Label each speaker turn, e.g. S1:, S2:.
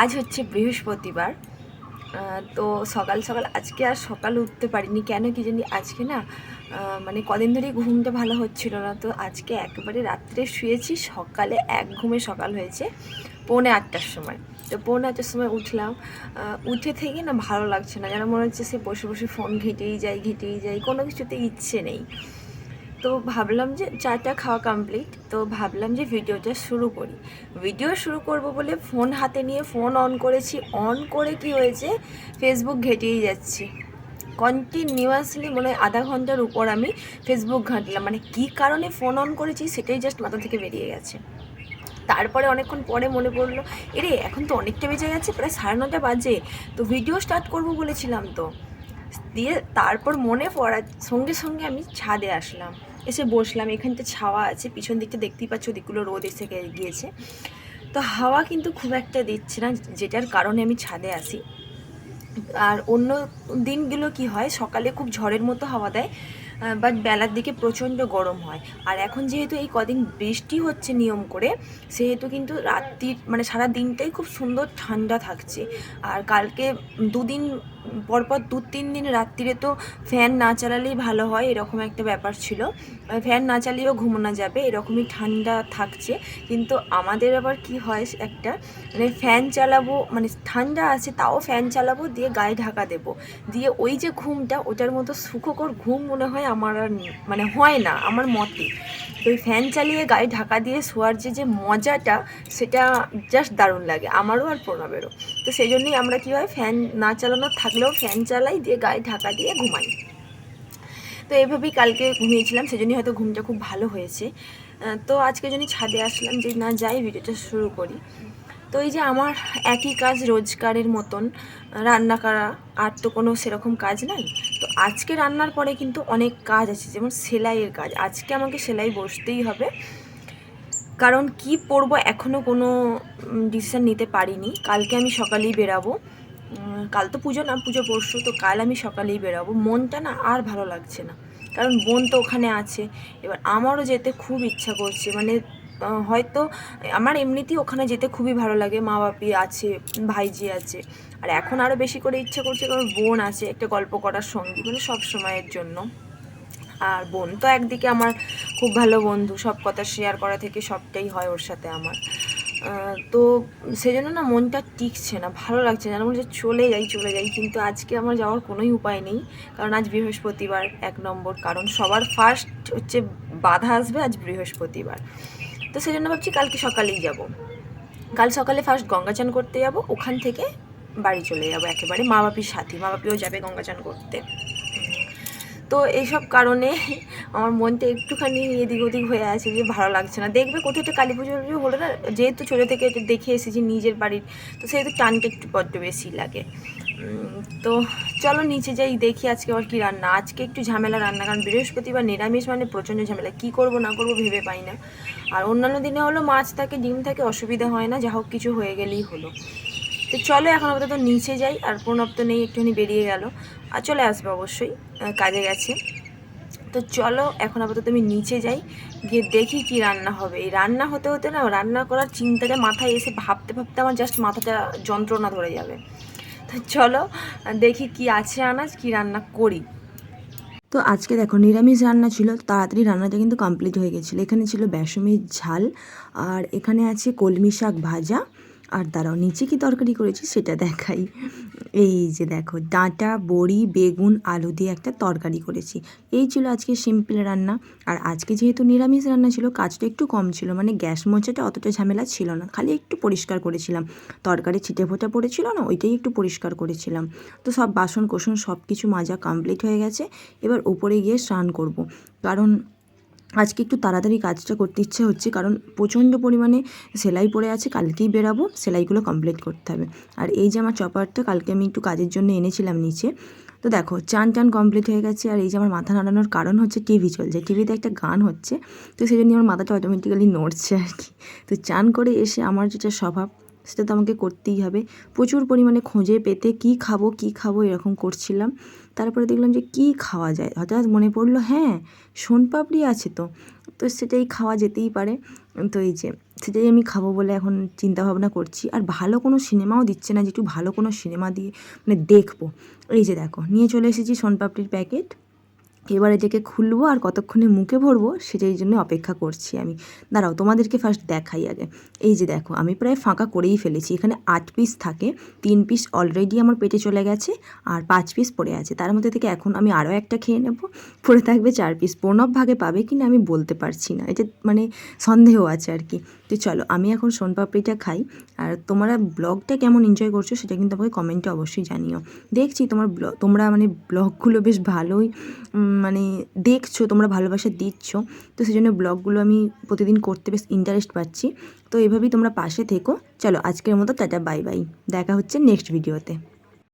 S1: আজ হচ্ছে বৃহস্পতিবার তো সকাল সকাল আজকে আর সকাল উঠতে পারিনি। কেন কি জানি আজকে না মানে কদিন ধরেই ঘুমটা ভালো হচ্ছিল না। তো আজকে একবারে রাত্রে শুয়েছি, সকালে এক ঘুমে সকাল হয়েছে, পৌনে আটটার সময়। তো পৌনে আটটার সময় উঠলাম উঠে থেকে না ভালো লাগছে না। যেন মনে হচ্ছে সে বসে বসে ফোন ঘেঁটেই যাই ঘেঁটেই যাই কোনো কিছুতে ইচ্ছে নেই। তো ভাবলাম যে চাটা খাওয়া কমপ্লিট তো ভাবলাম যে ভিডিওটা শুরু করি। ভিডিও শুরু করব বলে ফোন হাতে নিয়ে ফোন অন করেছি। অন করে কি হয়েছে? ফেসবুক ঘেটেই যাচ্ছি। কন্টিনিউয়াসলি মনে হয় আধা ঘণ্টার উপর আমি ফেসবুক ঘাঁটলাম। মানে কী কারণে ফোন অন করেছি সেটাই জাস্ট মাথা থেকে বেরিয়ে গেছে। তারপরে অনেকক্ষণ পরে মনে পড়ল, এরে, এখন তো অনেকটা বেজে গেছে, প্রায় সাড়ে নটা বাজে। তো ভিডিও স্টার্ট করব বলেছিলাম তো। দিয়ে তারপর মনে পড়ার সঙ্গে সঙ্গে আমি ছাদে আসলাম। এসে বসলাম, এখানটা ছাওয়া আছে, পিছন দিকটা দেখতেই পাচ্ছ ওদিকগুলো রোদ এসে গিয়েছে। তো হাওয়া কিন্তু খুব একটা দিচ্ছে না, যেটার কারণে আমি ছাদে আসি আর অন্য দিনগুলো কি হয়, সকালে খুব ঝড়ের মতো হাওয়া দেয় বাট বেলার দিকে প্রচণ্ড গরম হয়। আর এখন যেহেতু এই কদিন বৃষ্টি হচ্ছে নিয়ম করে, সেহেতু কিন্তু রাত্রির মানে সারা দিনটাই খুব সুন্দর ঠান্ডা থাকছে। আর কালকে দুদিন, পরপর দু তিন দিন রাত্রিরে তো ফ্যান না চালালেই ভালো হয়, এরকম একটা ব্যাপার ছিল। ফ্যান না চালিয়েও ঘুমানো যাবে, এরকমই ঠান্ডা থাকছে। কিন্তু আমাদের আবার কি হয় একটা মানে ফ্যান চালাবো মানে ঠান্ডা আছে তাও ফ্যান চালাবো, দিয়ে গায়ে ঢাকা দেবো। দিয়ে ওই যে ঘুমটা, ওটার মতো সুখকর ঘুম মনে হয় আমার আর মানে হয় না, আমার মতে। তো ওই ফ্যান চালিয়ে গায়ে ঢাকা দিয়ে শোয়ার যে যে মজাটা, সেটা জাস্ট দারুণ লাগে, আমারও আর প্রণবেরও। তো সেই জন্যই আমরা কী হয় ফ্যান না চালানো থাকলেও ফ্যান চালাই দিয়ে গায়ে ঢাকা দিয়ে ঘুমাই। তো এইভাবেই কালকে ঘুমিয়েছিলাম সেজন্যই হয়তো ঘুমটা খুব ভালো হয়েছে। তো আজকে জন্য ছাদে আসলাম, যে না যাই ভিডিওটা শুরু করি। তো এই যে আমার একই কাজ রোজগারের মতন, রান্না করা, আর তো কোনো সেরকম কাজ নাই। তো আজকে রান্নার পরে কিন্তু অনেক কাজ আছে, যেমন সেলাইয়ের কাজ। আজকে আমাকে সেলাই বসতেই হবে। কারণ কি পরবো এখনও কোনো ডিসিশান নিতে পারিনি। কালকে আমি সকালেই বেরাবো। কাল তো পুজো না, পুজো পরশু, তো কাল আমি সকালেই বেরাবো। মনটা না আর ভালো লাগছে না। কারণ বোন তো ওখানে আছে। এবার আমারও যেতে খুব ইচ্ছা করছে। মানে হয়তো আমার এমনিতেই ওখানে যেতে খুবই ভালো লাগে, মা বাপি আছে, ভাইজি আছে। আর এখন আরও বেশি করে ইচ্ছে করছে কারণ বোন আছে, একটা গল্প করার সঙ্গী মানে সব সময়ের জন্য। আর বোন তো একদিকে আমার খুব ভালো বন্ধু, সব কথা শেয়ার করা থেকে সবটাই হয় ওর সাথে আমার। তো সেজন্য না মনটা টিকছে না, ভালো লাগছে না হচ্ছে চলে যাই চলে যাই, কিন্তু আজকে আমার যাওয়ার কোনোই উপায় নেই, কারণ আজ বৃহস্পতিবার, এক নম্বর, কারণ সবার ফার্স্ট হচ্ছে বাধা আসবে আজ বৃহস্পতিবার। তো সেই জন্য ভাবছি কালকে সকালেই যাব। কাল সকালে ফার্স্ট গঙ্গা চান করতে যাব, ওখান থেকে বাড়ি চলে যাব একেবারে। মা বাপির সাথে, মা বাপিও যাবে গঙ্গা চান করতে। তো এইসব কারণে আমার মনটা একটুখানি এদিক ওদিক হয়ে আছে যে ভালো লাগছে না। দেখবে কোথাও একটা কালী পুজো হলে না, যেহেতু ছোটো থেকে দেখে এসেছি নিজের বাড়ির, তো সেহেতু টানটা একটু বড্ড বেশি লাগে। তো চলো নিচে যাই, দেখি আজকে আবার কী রান্না। আজকে একটু ঝামেলা রান্না, কারণ বৃহস্পতিবার নিরামিষ মানে প্রচণ্ড ঝামেলা। কী করব, না করব ভেবে পাই না। আর অন্যান্য দিনে হলো মাছ থাকে, ডিম থাকে, অসুবিধা হয় না, যা হোক কিছু হয়ে গেলেই হলো। তো চলো এখন আপাতত নিচে যাই, আর প্রণব তো নেই, একটুখানি বেরিয়ে গেল। আর চলে আসবে অবশ্যই কাজে গেছে। তো চলো এখন আপাতত আমি নিচে যাই, গিয়ে দেখি কি রান্না হবে। এই রান্না হতে হতে না, রান্না করার চিন্তাটা মাথায় এসে ভাবতে ভাবতে আমার জাস্ট মাথাটা যন্ত্রণা ধরে যাবে। তো চলো, দেখি কি আছে আনাজ, কি রান্না করি।
S2: তো আজকে দেখো নিরামিষ রান্না ছিল, তাড়াতাড়ি রান্নাটা কিন্তু কমপ্লিট হয়ে গেছিল। এখানে ছিল বেসমের ঝাল, আর এখানে আছে কলমি শাক ভাজা। আর দাঁড়াও, নিচে কি তরকারি করেছি সেটা দেখাই। এই যে দেখো, ডাঁটা, বড়ি, বেগুন, আলু দিয়ে একটা তরকারি করেছি। এই ছিল আজকে সিম্পল রান্না। আর আজকে যেহেতু নিরামিষ রান্না ছিল, কাজটা একটু কম ছিল মানে গ্যাস মোচাটা অতটা ঝামেলা ছিল না, খালি একটু পরিষ্কার করেছিলাম। তরকারি ছিটে ফোটা পড়েছিল না, ওইটাই একটু পরিষ্কার করেছিলাম। তো সব বাসন কোসন সব কিছু মাজা কমপ্লিট হয়ে গেছে, এবার উপরে গিয়ে স্নান করব। কারণ আজকে একটু তাড়াতাড়ি কাজটা করতে ইচ্ছে হচ্ছে, কারণ প্রচণ্ড পরিমাণে সেলাই পড়ে আছে, কালকেই বেরাবো, সেলাইগুলো কমপ্লিট করতে হবে। আর এই যে আমার চপারটা কালকে আমি একটু কাজের জন্য এনেছিলাম নিচে। তো দেখো, চান টান কমপ্লিট হয়ে গেছে, আর এই যে আমার মাথা নাড়ানোর কারণ হচ্ছে টিভি চলছে। টিভিতে একটা গান হচ্ছে, তো সেই জন্য আমার মাথাটা অটোমেটিক্যালি নড়ছে আর কি। তো চান করে এসে আমার যেটা স্বভাব সেটা তো আমাকে করতেই হবে। প্রচুর পরিমাণে খোঁজে পেতে কি খাব কি খাব এরকম করছিলাম। তারপরে দেখলাম যে কি খাওয়া যায়? হঠাৎ মনে পড়ল হ্যাঁ সোনপাপড়ি আছে তো। তো সেটাই খাওয়া যেতেই পারে। তো এই যে, সেটাই আমি খাব বলে এখন চিন্তা ভাবনা করছি। আর ভালো কোনো সিনেমাও দিচ্ছে না যে একটু ভালো কোনো সিনেমা দিয়ে মানে দেখব। এই যে দেখো, নিয়ে চলে এসেছি সোনপাপড়ির প্যাকেট। এবার এটাকে খুলবো আর কতক্ষণে মুখে ভরবো সেটাই জন্য অপেক্ষা করছি আমি। দাঁড়াও, তোমাদেরকে ফার্স্ট দেখাই আগে। এই যে দেখো, আমি প্রায় ফাঁকা করেই ফেলেছি। এখানে আট পিস থাকে, তিন পিস অলরেডি আমার পেটে চলে গেছে আর পাঁচ পিস পড়ে আছে। তার মধ্যে থেকে এখন আমি আরও একটা খেয়ে নেব। পড়ে থাকবে চার পিস প্রণব ভাগে পাবে কি না আমি বলতে পারছি না। এটা মানে সন্দেহ আছে আর কি। তো চলো, আমি এখন সোনপাপড়িটা খাই। আর তোমরা ব্লগটা কেমন এনজয় করছ সেটা কিন্তু আমাকে কমেন্টে অবশ্যই জানিও। দেখছি তোমার ব্লগ তোমরা মানে ব্লগগুলো বেশ ভালোই মানে দেখছ, তোমরা ভালোবাসা দিচ্ছ। তো সেই জন্য ব্লগগুলো আমি প্রতিদিন করতে বেশ ইন্টারেস্ট পাচ্ছি। তো এভাবেই তোমরা পাশে থেকো। চলো, আজকের মতো টাটা বাই বাই দেখা হচ্ছে নেক্সট ভিডিওতে